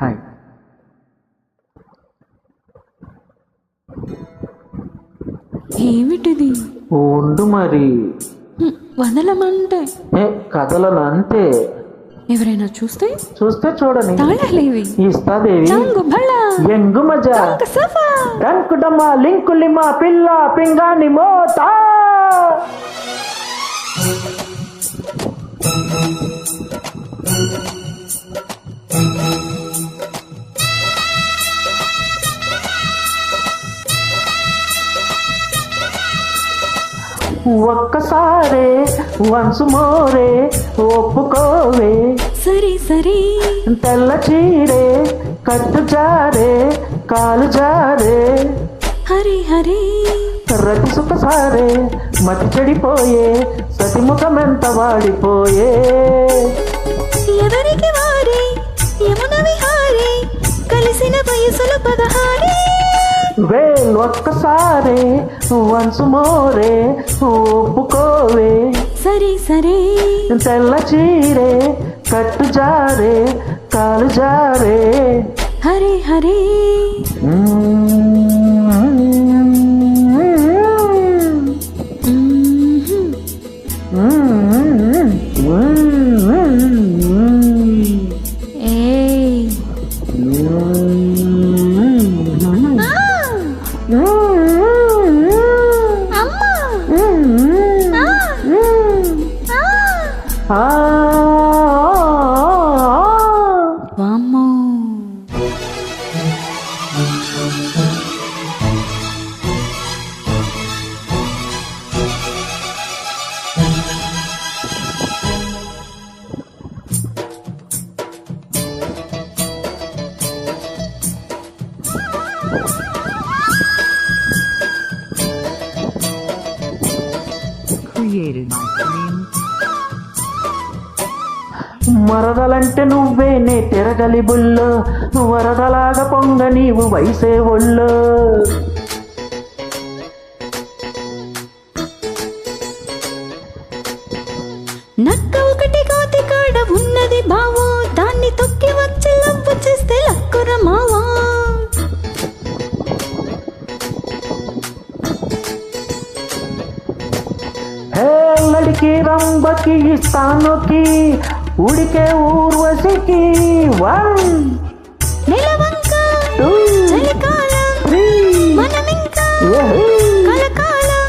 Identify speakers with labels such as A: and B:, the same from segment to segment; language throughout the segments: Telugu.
A: హాయ్
B: ఏమిటిది?
A: ఉండు మరి.
B: వదలమంటే.
A: ఏ కథలను అంతే
B: ఎవరైనా చూస్తే?
A: చూస్తే చూడని.
B: తాళాలేవి.
A: ఇస్తాదేవి. ఎంగు మజా.
B: చాంగు సఫా.
A: డంకు డమ్మ లింకు లిమ పిల్ల పింగాని మోతా. ఒక్కసారే వన్స్ మోరే ఒప్పుకోవే.
B: సరే సరే.
A: తెల్ల చీరే కట్టు జారే కాలు జారే.
B: హరి హరి.
A: రతి సుఖసారే మతి చెడిపోయే సతిముఖమెంత వాడిపోయే.
B: ఎవరికి వారి? యమున విహారి కలిసిన వయసుల పదహారి
A: వేల్ ఒక్కసారే వన్స్ మోరే ఒప్పుకోవే.
B: సరే సరే.
A: తెల్ల చీరే కట్టు జారే కాలు జారే.
B: హరి హరి. వామ్మో
C: created my dream.
A: మరదలంటే నువ్వేనే తిరగలి బుల్లో. వరదలాగా పొంగ నీవు వైసే ఒళ్ళు.
B: నక్క ఒకటి కోతి కాడ ఉన్నది బావో. దాన్ని తొక్కి వచ్చి లవ్వు చేస్తే లక్కుర మావా.
A: లడికి రంబకి స్థానుకి ఉడికే ఊర్వశికి వన్
B: నెలవంక
A: టూ
B: చలికాలం
A: త్రీ
B: మనమింకా
A: ఏహే.
B: కలకాలం.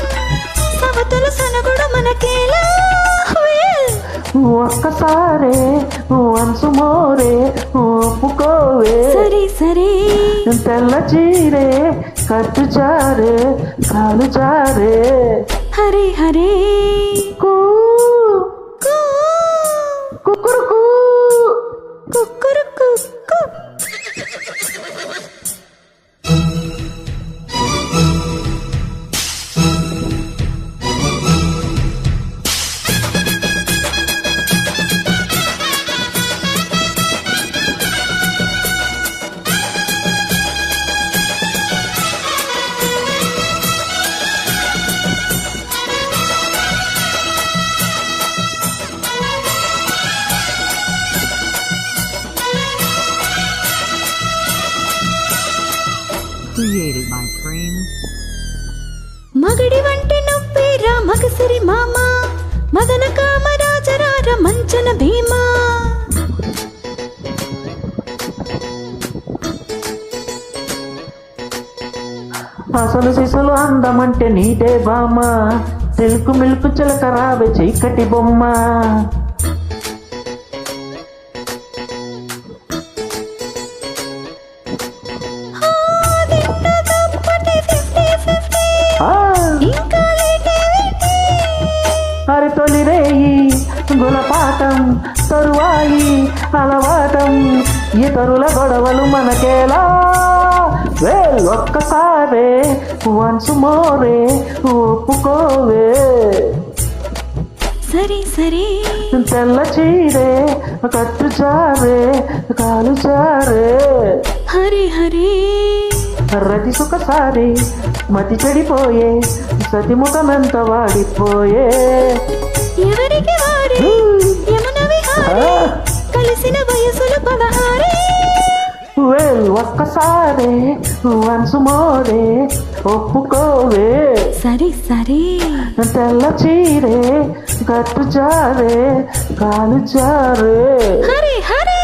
B: సవతులు సనగుడు మనకేలా వేల్.
A: ఒక్కసారే వన్స్ మోరే ఒప్పుకోవే.
B: సరే సరే.
A: తెల్ల చీరే కట్టు చారే కాలు చారే.
B: హరే హరే.
A: కూ,
B: మగడి వంటి నవ్వేరా మగసిరి మామ మదన కామరాజరార మంచన భీమా.
A: అసలు శిశులు అందమంటే నీటే బామ్మ సిల్కు మిల్కు చిలక రావే చీకటి బొమ్మ. గులపాటం తరువాయి అలవాటం ఇతరుల గొడవలు మనకేలా? వేల్ ఒక్కసారే వన్స్ మోరే ఒప్పుకోవే.
B: సరే సరే.
A: తెల్ల చీరే కట్టు చారే కాలు చారే
B: హరి హరి.
A: రతి సుఖసారి మతి చెడిపోయే సతిముఖమెంత వాడిపోయే.
B: ఎవరికి వారి యమున విహారి.
A: ఆ,
B: కలిసిన వయసులు పదహారే.
A: ఒక్కసారే వన్స్ మోరే ఒప్పుకోవే.
B: సరే సరే.
A: తెల్ల చీరే గట్టు జారే కాలు జారే.
B: హరే హరే.